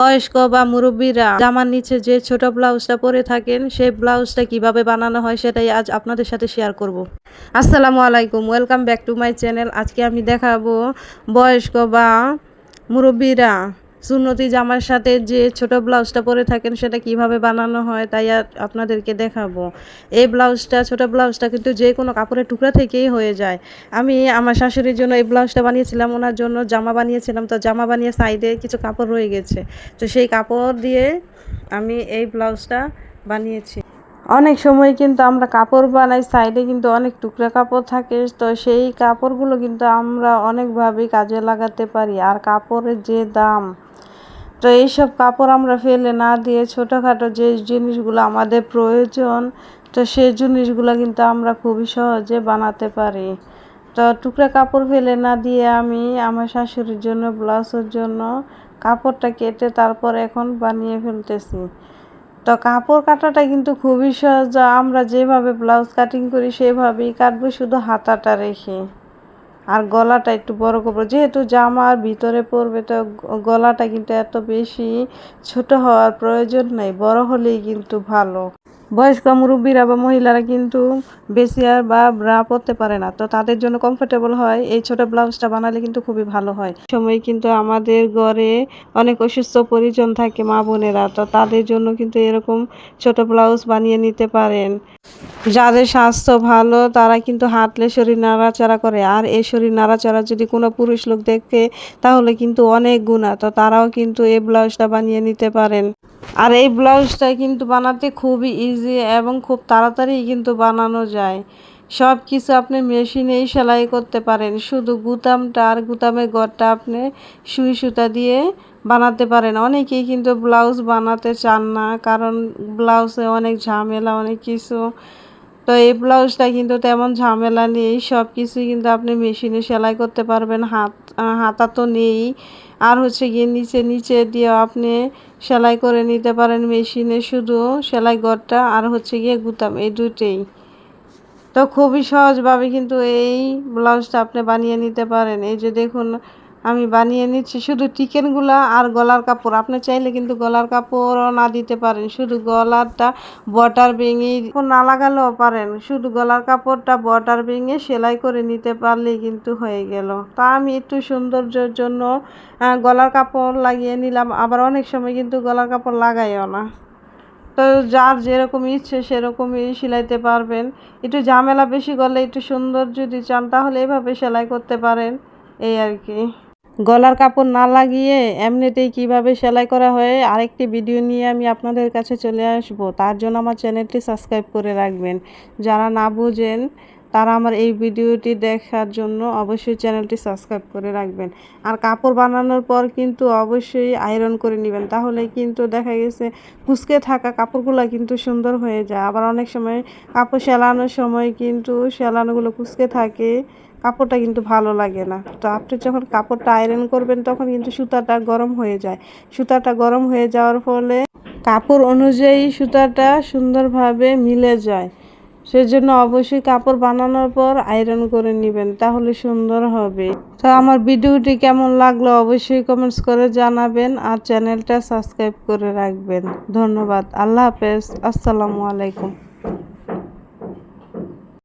বয়স্ক বা মুরব্বীরা জামার নিচে যে ছোট ব্লাউজটা পরে থাকেন সেই ব্লাউজটা কীভাবে বানানো হয় সেটাই আজ আপনাদের সাথে শেয়ার করব। আসসালামু আলাইকুম welcome back to my channel আজকে আমি দেখাবো বয়স্ক বা মুরব্বীরা সুন্নতি জামার সাথে যে ছোট ব্লাউজটা পরে থাকেন, সেটা কীভাবে বানানো হয় তাই আপনাদেরকে দেখাবো। এই ব্লাউজটা, ছোট ব্লাউজটা কিন্তু যে কোনো কাপড়ের টুকরা থেকেই হয়ে যায়। আমি আমার শাশুড়ির জন্য এই ব্লাউজটা বানিয়েছিলাম, ওনার জন্য জামা বানিয়েছিলাম, তো জামা বানিয়ে সাইডে কিছু কাপড় রয়ে গেছে। তো সেই কাপড় দিয়ে আমি এই ব্লাউজটা বানিয়েছি। অনেক সময় কিন্তু আমরা কাপড় বানাই, সাইডে কিন্তু অনেক টুকরা কাপড় থাকে। তো সেই কাপড়গুলো কিন্তু আমরা অনেকভাবেই কাজে লাগাতে পারি। আর কাপড়ের যে দাম, তো এইসব কাপড় আমরা ফেলে না দিয়ে ছোটোখাটো যে জিনিসগুলো আমাদের প্রয়োজন, তো সেই জিনিসগুলো কিন্তু আমরা খুবই সহজে বানাতে পারি। তো টুকরা কাপড় ফেলে না দিয়ে আমি আমার শাশুড়ির জন্য, ব্লাউজের জন্য কাপড়টা কেটে তারপর এখন বানিয়ে ফেলতেছি। তো কাপড় কাটাটা কিন্তু খুবই সহজ। আমরা যেভাবে ব্লাউজ কাটিং করি, সেভাবেই কাটবো, শুধু হাতাটা রেখে। আর গলাটা একটু বড় করব। যেহেতু জামার ভিতরে পড়বে, তো গলাটা কিন্তু এত বেশি ছোট হওয়ার প্রয়োজন নেই, বড় হলেই কিন্তু ভালো। বয়স্ক মুরব্বীরা বা মহিলারা কিন্তু বেশি আর বা ব্রা পরতে পারে না। তো তাদের জন্য কমফোর্টেবল হয়। এই ছোট ব্লাউজটা বানালে কিন্তু খুবই ভালো হয়। সময় কিন্তু আমাদের ঘরে অনেক অসুস্থ পরিজন থাকে মা বোনেরা। তো তাদের জন্য কিন্তু এরকম ছোট ব্লাউজ বানিয়ে নিতে পারেন। যাদের স্বাস্থ্য ভালো, তারা কিন্তু হাঁটলে শরীর নাড়াচাড়া করে। আর এই শরীর নাড়াচাড়া যদি কোনো পুরুষ লোক দেখে, তাহলে কিন্তু অনেক গুণা তো তারাও কিন্তু এই ব্লাউজটা বানিয়ে নিতে পারেন। আর এই ব্লাউজটা কিন্তু বানাতে খুবই ইজি এবং খুব তাড়াতাড়ি কিন্তু বানানো যায়। সব কিছু আপনি মেশিনেই সেলাই করতে পারেন। শুধু গুতামটা আর গুতামের গড়টা আপনি সুই সুতা দিয়ে বানাতে পারেন। অনেকেই কিন্তু ব্লাউজ বানাতে চান না, কারণ ব্লাউজে অনেক ঝামেলা, অনেক কিছু। তো এই ব্লাউজটা কিন্তু তেমন ঝামেলা নেই সব কিছুই কিন্তু আপনি মেশিনে সেলাই করতে পারবেন, হাত হাতা তো নেই। আর হচ্ছে গিয়ে নিচে নিচে দিয়ে আপনি সেলাই করে নিতে পারেন মেশিনে শুধু সেলাই ঘরটা আর হচ্ছে গিয়ে গুতাম এই দুটেই তো খুবই সহজভাবে কিন্তু এই ব্লাউজটা আপনি বানিয়ে নিতে পারেন। এই যে দেখুন আমি বানিয়ে নিচ্ছি শুধু টিকেনগুলা আর গলার কাপড়। আপনি চাইলে কিন্তু গলার কাপড়ও না দিতে পারেন। শুধু গলারটা বটার ভেঙে না লাগালেও পারেন। শুধু গলার কাপড়টা বটার ভেঙে সেলাই করে নিতে পারলেই কিন্তু হয়ে গেল। তা আমি একটু সৌন্দর্যের জন্য গলার কাপড় লাগিয়ে নিলাম। আবার অনেক সময় কিন্তু গলার কাপড় লাগাইও না। তো যার যেরকম ইচ্ছে সেরকমই সেলাইতে পারবেন। একটু ঝামেলা বেশি করলে একটু সুন্দর যদি চান, তাহলে এভাবে সেলাই করতে পারেন। এই আর কি। গলার কাপড় না লাগিয়ে এমনিতেই কীভাবে সেলাই করা হয়, আরেকটি ভিডিও নিয়ে আমি আপনাদের কাছে চলে আসব। তার জন্য আমার চ্যানেলটি সাবস্ক্রাইব করে রাখবেন। যারা না বুঝেন তারা আমার এই ভিডিওটি দেখার জন্য অবশ্যই চ্যানেলটি সাবস্ক্রাইব করে রাখবেন। আর কাপড় বানানোর পর কিন্তু অবশ্যই আয়রন করে নেবেন। তাহলে কিন্তু দেখা গেছে কুচকে থাকা কাপড়গুলো কিন্তু সুন্দর হয়ে যায়। আবার অনেক সময় কাপড় সেলানোর সময় কিন্তু সেলানোগুলো কুচকে থাকে, কাপড়টা কিন্তু ভালো লাগে না। তো আপনি যখন কাপড়টা আয়রন করবেন তখন কিন্তু সুতাটা গরম হয়ে যায়। সুতাটা গরম হয়ে যাওয়ার ফলে কাপড় অনুযায়ী সুতাটা সুন্দরভাবে মিলে যায়। সেজন্য অবশ্যই কাপড় বানানোর পর আয়রন করে নেবেন, তাহলে সুন্দর হবে। তো আমার ভিডিওটি কেমন লাগল অবশ্যই কমেন্টস করে জানাবেন আর চ্যানেলটা সাবস্ক্রাইব করে রাখবেন। ধন্যবাদ, আল্লাহ হাফেজ, আসসালামু আলাইকুম।